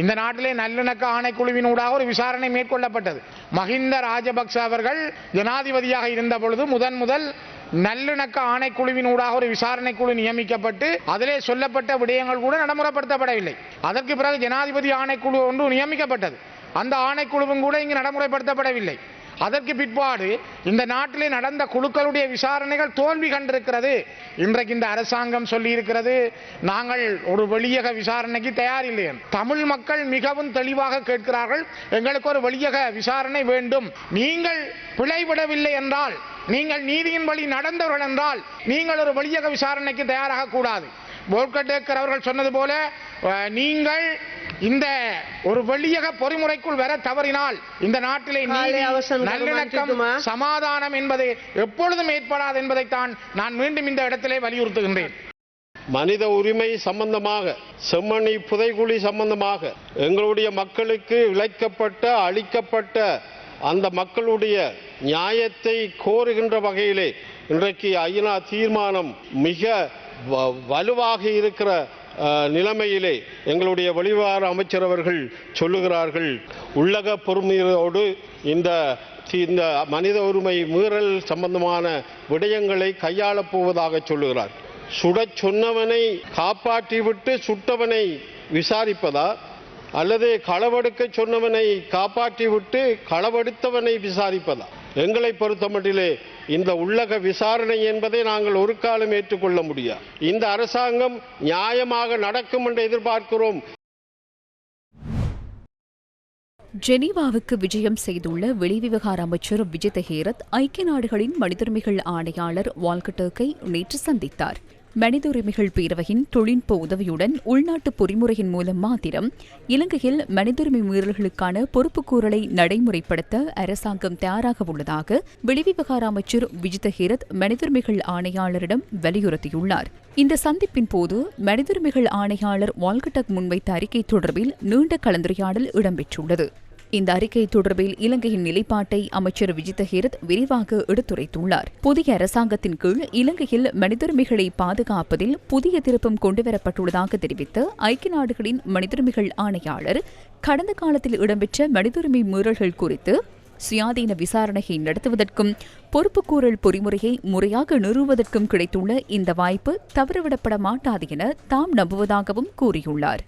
இந்த நாட்டிலே நல்லிணக்க ஆணைக்குழுவினூடாக ஒரு விசாரணை மேற்கொள்ளப்பட்டது. மஹிந்த ராஜபக்ச அவர்கள் ஜனாதிபதியாக இருந்த பொழுது முதன் முதல் நல்லிணக்க ஆணைக்குழுவினூடாக ஒரு விசாரணை குழு நியமிக்கப்பட்டு அதிலே சொல்லப்பட்ட விடயங்கள் கூட நடைமுறைப்படுத்தப்படவில்லை. அதற்கு பிறகு ஜனாதிபதி ஆணைக்குழு ஒன்று நியமிக்கப்பட்டது. அந்த ஆணைக்குழுவும் கூட இங்கு நடைமுறைப்படுத்தப்படவில்லை. அதற்கு பிற்பாடு இந்த நாட்டிலே நடந்த குழுக்களுடைய விசாரணைகள் தோல்வி கண்டிருக்கிறது. இன்றைக்கு இந்த அரசாங்கம் சொல்லி இருக்கிறது நாங்கள் ஒரு வெளியக விசாரணைக்கு தயாரில்லை. தமிழ் மக்கள் மிகவும் தெளிவாக கேட்கிறார்கள் எங்களுக்கு ஒரு வெளியக விசாரணை வேண்டும். நீங்கள் பிழைவிடவில்லை என்றால் நீங்கள் நீதியின் வழி நடந்தவர்கள் என்றால் நீங்கள் ஒரு வெளியக விசாரணைக்கு தயாராக கூடாது. போல்கட்டேக்கர் அவர்கள் சொன்னது போல நீங்கள் இந்த ஒரு வெளியக பொறிமுறைக்குள் வர தவறினால் இந்த நாட்டிலே நல்லிணக்கம்? சமாதானம் என்பது எப்பொழுதும் ஏற்படாது என்பதைத்தான் நான் மீண்டும் இந்த இடத்திலே வலியுறுத்துகின்றேன் மனித உரிமை சம்பந்தமாக செம்மணி புதைகுழி சம்பந்தமாக எங்களுடைய மக்களுக்கு இழைக்கப்பட்ட அளிக்கப்பட்ட அந்த மக்களுடைய நியாயத்தை கோருகின்ற வகையிலே இன்றைக்கு ஐநா தீர்மானம் மிக வ- வலுவாக இருக்கிற நிலைமையிலே எங்களுடைய வெளிவார அமைச்சர் அவர்கள் சொல்லுகிறார்கள் உள்ளக பொறுமையோடு இந்த இந்த மனித உரிமை மீறல் சம்பந்தமான விடயங்களை கையாளப் போவதாக சொல்லுகிறார். சுடச் சொன்னவனை காப்பாற்றிவிட்டு சுட்டவனை விசாரிப்பதா? அல்லது களவெடுக்க சொன்னவனை காப்பாற்றிவிட்டு களவெடுத்தவனை விசாரிப்பதா? எங்களை பொறுத்தமட்டிலே இந்த உள்ளக விசாரணை என்பதை நாங்கள் ஒரு காலம் ஏற்றுக்கொள்ள முடியாது இந்த அரசாங்கம் நியாயமாக நடக்கும் என்று எதிர்பார்க்கிறோம். ஜெனீவாவுக்கு விஜயம் செய்துள்ள வெளிவிவகார அமைச்சர் விஜித ஹேரத் ஐக்கிய நாடுகளின் மனிதுரிமைகள் ஆணையாளர் வால்கட்டர்க்கை நேற்று சந்தித்தார். மனித உரிமைகள் பேரவையின் தொழில்நுட்ப உதவியுடன் உள்நாட்டு பொறிமுறையின் மூலம் மாத்திரம் இலங்கையில் மனிதுரிமை மீறல்களுக்கான பொறுப்புக்கூறலை நடைமுறைப்படுத்த அரசாங்கம் தயாராக உள்ளதாக வெளிவிவகார அமைச்சர் விஜித ஹேரத் மனிதுரிமைகள் ஆணையாளரிடம் வலியுறுத்தியுள்ளார். இந்த சந்திப்பின் போது மனிதுரிமைகள் ஆணையாளர் வால்கட்டக் முன்வைத்த அறிக்கை தொடர்பில் நீண்ட கலந்துரையாடல் இடம்பெற்றுள்ளது. இந்த அறிக்கை தொடர்பில் இலங்கையின் நிலைப்பாட்டை அமைச்சர் விஜித ஹேரத் விரிவாக எடுத்துரைத்துள்ளார். புதிய அரசாங்கத்தின் கீழ் இலங்கையில் மனிதுரிமைகளை பாதுகாப்பதில் புதிய திருப்பம் கொண்டுவரப்பட்டுள்ளதாக தெரிவித்த ஐக்கிய நாடுகளின் மனிதுரிமைகள் ஆணையாளர் கடந்த காலத்தில் இடம்பெற்ற மனிதுரிமை மீறல்கள் குறித்து சுயாதீன விசாரணையை நடத்துவதற்கும் பொறுப்புக்கூறல் பொறிமுறையை முறையாக நிறுவுவதற்கும் கிடைத்துள்ள இந்த வாய்ப்பு தவறவிடப்பட மாட்டாது என தாம் நம்புவதாகவும் கூறியுள்ளார்.